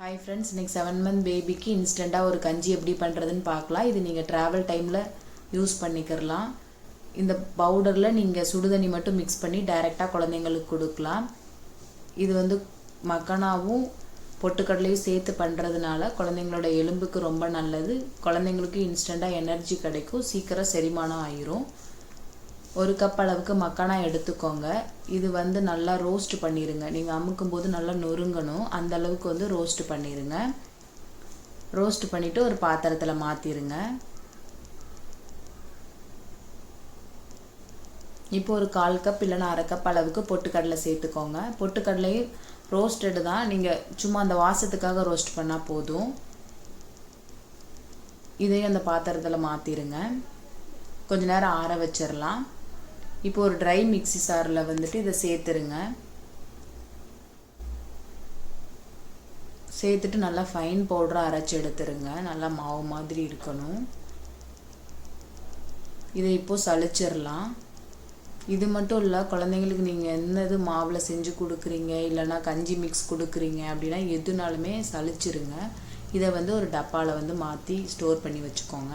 Hi friends இன்னைக்கு seven month பேபிக்கு இன்ஸ்டண்ட்டாக ஒரு கஞ்சி எப்படி பண்ணுறதுன்னு பார்க்கலாம். இது நீங்கள் ட்ராவல் டைமில் யூஸ் பண்ணிக்கிறலாம் இந்த பவுடரில் நீங்கள் சுடுதண்ணி மட்டும் மிக்ஸ் பண்ணி டைரெக்டாக குழந்தைங்களுக்கு கொடுக்கலாம். இது வந்து மக்கனாவும் பொட்டுக்கடலையும் சேர்த்து பண்ணுறதுனால குழந்தைங்களோட எலும்புக்கு ரொம்ப நல்லது. குழந்தைங்களுக்கு இன்ஸ்டண்ட்டாக எனர்ஜி கிடைக்கும். சீக்கிரம் செரிமானம் ஆயிரும். ஒரு கப் அளவுக்கு மக்கானா எடுத்துக்கோங்க. இது வந்து நல்லா ரோஸ்ட் பண்ணிடுங்க நீங்கள் அமுக்கும் போது நல்லா நொறுங்கணும். அந்த அளவுக்கு வந்து ரோஸ்ட் பண்ணிடுங்க ரோஸ்ட் பண்ணிவிட்டு ஒரு பாத்திரத்தில் மாற்றிடுங்க இப்போ ஒரு கால் கப் இல்லைன்னா அரை கப் அளவுக்கு பொட்டுக்கடலை சேர்த்துக்கோங்க. பொட்டுக்கடலையும் ரோஸ்டடு தான். நீங்கள் சும்மா அந்த வாசத்துக்காக ரோஸ்ட் பண்ணால் போதும். இதையும் அந்த பாத்திரத்தில் மாற்றிடுங்க கொஞ்ச நேரம் ஆற வச்சிடலாம் இப்போ ஒரு ட்ரை மிக்சி சாரில் வந்துட்டு இதை சேர்த்துருங்க. சேர்த்துட்டு நல்லா ஃபைன் பவுடராக அரைச்சி எடுத்துருங்க. நல்லா மாவு மாதிரி இருக்கணும். இதை இப்போது சளிச்சிடலாம் இது மட்டும் இல்லை குழந்தைங்களுக்கு நீங்கள் என்னது மாவில் செஞ்சு கொடுக்குறீங்க? இல்லைன்னா கஞ்சி மிக்ஸ் கொடுக்குறீங்க அப்படின்னா எதுனாலுமே சளிச்சிருங்க. இதை வந்து ஒரு டப்பாவில் வந்து மாற்றி ஸ்டோர் பண்ணி வச்சுக்கோங்க.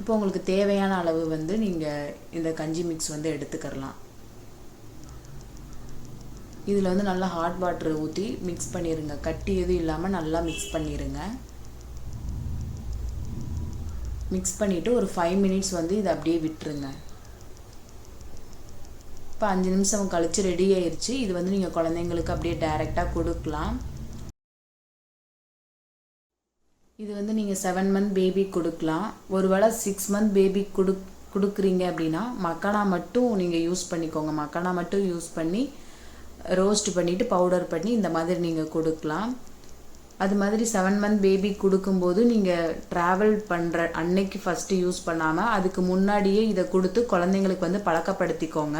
இப்போ உங்களுக்கு தேவையான அளவு வந்து நீங்கள் இந்த கஞ்சி மிக்ஸ் வந்து எடுத்துக்கிறலாம். இதில் வந்து நல்லா ஹாட் வாட்ரு ஊற்றி மிக்ஸ் பண்ணிடுங்க கட்டி எதுவும் இல்லாமல் நல்லா மிக்ஸ் பண்ணிடுங்க மிக்ஸ் பண்ணிவிட்டு ஒரு ஃபைவ் மினிட்ஸ் வந்து இதை அப்படியே விட்டுருங்க. இப்போ அஞ்சு நிமிஷம் கழித்து ரெடி ஆயிடுச்சு இது வந்து நீங்கள் குழந்தைங்களுக்கு அப்படியே டைரெக்டாக கொடுக்கலாம். இது வந்து நீங்கள் செவன் மந்த் பேபி கொடுக்கலாம். ஒருவேளை சிக்ஸ் மந்த் பேபி கொடு கொடுக்குறீங்க அப்படின்னா மக்கானா மட்டும் நீங்கள் யூஸ் பண்ணிக்கோங்க. மக்கானா மட்டும் யூஸ் பண்ணி ரோஸ்ட் பண்ணிவிட்டு பவுடர் பண்ணி இந்த மாதிரி நீங்கள் கொடுக்கலாம். அது மாதிரி செவன் மந்த் பேபி கொடுக்கும்போது நீங்கள் ட்ராவல் பண்ணுற அன்னைக்கு ஃபஸ்ட்டு யூஸ் பண்ணாமல் அதுக்கு முன்னாடியே இதை கொடுத்து குழந்தைங்களுக்கு வந்து பழக்கப்படுத்திக்கோங்க.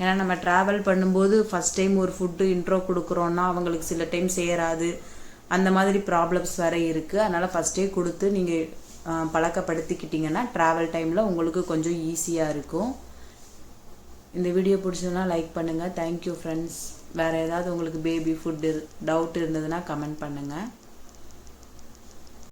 ஏன்னா நம்ம ட்ராவல் பண்ணும்போது ஃபஸ்ட் டைம் ஒரு ஃபுட்டு இன்ட்ரோ கொடுக்குறோன்னா அவங்களுக்கு சில டைம் சேராது. அந்த மாதிரி ப்ராப்ளம்ஸ் வேறு இருக்குது அதனால் ஃபஸ்ட்டே கொடுத்து நீங்கள் பழக்கப்படுத்திக்கிட்டிங்கன்னா ட்ராவல் டைமில் உங்களுக்கு கொஞ்சம் ஈஸியாக இருக்கும். இந்த வீடியோ பிடிச்சதுன்னா லைக் பண்ணுங்கள் தேங்க்யூ ஃப்ரெண்ட்ஸ் வேறு ஏதாவது உங்களுக்கு பேபி ஃபுட்டு டவுட் இருந்ததுன்னா கமெண்ட் பண்ணுங்கள்